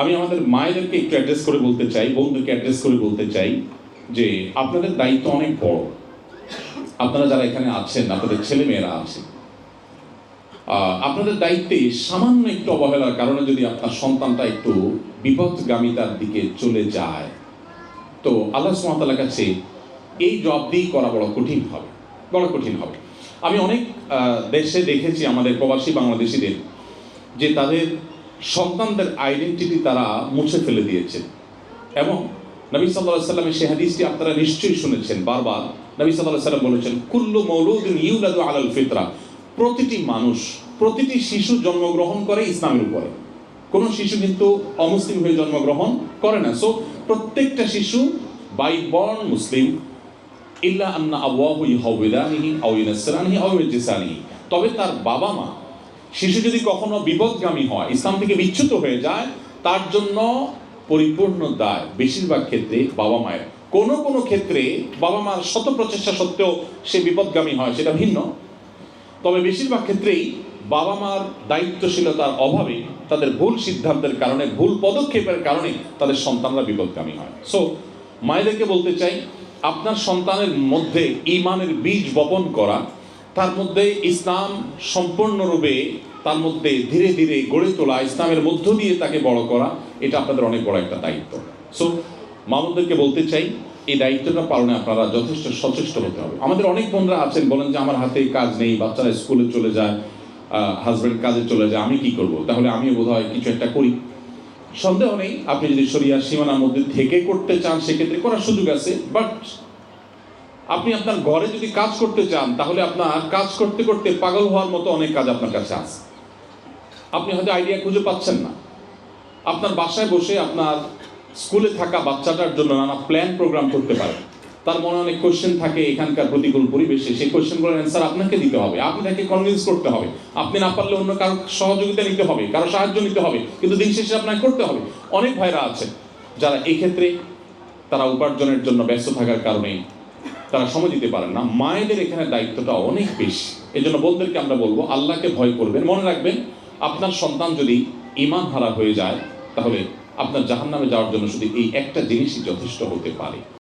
আমি আমাদের মায়েদেরকে একটু অ্যাড্রেস করে বলতে চাই, বন্ধুকে অ্যাড্রেস করে বলতে চাই যে আপনাদের দায়িত্ব অনেক বড়। আপনারা যারা এখানে আছেন, আপনাদের ছেলে মেয়েরা আছে আপনাদের দায়িত্বে সামান্য একটু অবহেলার কারণে যদি আপনার সন্তানটা একটু বিপদগামিতার দিকে চলে যায়, তো আল্লাহ সুমাতালার কাছে এই জব দিয়েই করা বড় কঠিন হবে, বড় কঠিন হবে। আমি অনেক দেশে দেখেছি আমাদের প্রবাসী বাংলাদেশিদের যে তাদের সন্তানদের আইডেন্টিটি তারা মুছে ফেলে দিয়েছে এবং নবী সাল্লাহ সাল্লামের সে হাদিসটি আপনারা নিশ্চয়ই শুনেছেন বারবার। নবী সাল্লাহ সাল্লাম বলেছেন, কুল্লু মৌলুদিন ইউলাদু আলাল ফিতরা। প্রতিটি মানুষ, প্রতিটি শিশু জন্মগ্রহণ করে ইসলামের উপরে। কোনো শিশু কিন্তু অমুসলিম হয়ে জন্মগ্রহণ করে না। সো প্রত্যেকটা শিশু বাই বর্ন মুসলিম ইল্লা আন্না আবওয়াহু ইউহাউবিদানিহি আও ইউনাসরানিহি আও ইউজিসানিহি। তবে তার বাবা মা শিশু যদি কখনো বিপদগামী হয়, ইসলাম থেকে বিচ্যুত হয়ে যায়, তার জন্য পরিপূর্ণ দায় বেশিরভাগ ক্ষেত্রে বাবা মায়ের। কোনো কোনো ক্ষেত্রে বাবা মার শত প্রচেষ্টা সত্ত্বেও সে বিপদগামী হয়, সেটা ভিন্ন। তবে বেশিরভাগ ক্ষেত্রেই বাবা মার দায়িত্বশীলতার অভাবে তাদের ভুল সিদ্ধান্তের কারণে, ভুল পদক্ষেপের কারণে তাদের সন্তানরা বিপদগামী হয়। সো মায়েদেরকে বলতে চাই, আপনার সন্তানের মধ্যে ইমানের বীজ বপন করা তার মধ্যে ইসলাম সম্পূর্ণরূপে তার মধ্যে ধীরে ধীরে গড়ে তোলা, ইসলামের মধ্য দিয়ে তাকে বড় করা, এটা আপনাদের অনেক বড় একটা দায়িত্ব। সো মামুদেরকে বলতে চাই, এই দায়িত্বটা পালনে আপনারা যথেষ্ট সচেষ্ট হতে হবে। আমাদের অনেক বোনরা আছেন, বলেন যে আমার হাতে কাজ নেই, বাচ্চারা স্কুলে চলে যায় হাজব্যান্ড কাজে চলে যায়, আমি কি করব? তাহলে আমিও বোধ হয় কিছু একটা করি। সন্দেহ নেই, আপনি যদি শরিয়ার সীমানার মধ্যে থেকে করতে চান, সেক্ষেত্রে করার সুযোগ আছে বাট আপনি আপনার ঘরে যদি কাজ করতে চান তাহলে আপনার কাজ করতে করতে পাগল হওয়ার মতো অনেক কাজ আপনার কাছে আছে। আপনি হয়তো আইডিয়া খুঁজে পাচ্ছেন না। আপনার বাসায় বসে আপনার স্কুলে থাকা বাচ্চাটার জন্য নানা প্ল্যান প্রোগ্রাম করতে পারেন। তার মনে অনেক কোশ্চেন থাকে এখানকার প্রতিকূল পরিবেশে। সেই কোয়েশ্চেনগুলোর অ্যান্সার আপনাকে দিতে হবে। আপনি তাকে কনভিন্স করতে হবে। আপনি না পারলে অন্য কারও সহযোগিতা নিতে হবে, কারও সাহায্য নিতে হবে, কিন্তু দিন শেষে আপনাকে করতে হবে। অনেক ভাইরা আছে যারা এই ক্ষেত্রে তারা উপার্জনের জন্য ব্যস্ত থাকার কারণে তারা সময় দিতে পারেন না। মায়েদের এখানে দায়িত্বটা অনেক বেশি। এই জন্য বোনদেরকে আমরা বলব, আল্লাহকে ভয় করবেন। মনে রাখবেন, আপনার সন্তান যদি ইমান হারা হয়ে যায়, তাহলে আপনার জাহান নামে যাওয়ার জন্য শুধু এই একটা জিনিসই যথেষ্ট হতে পারে।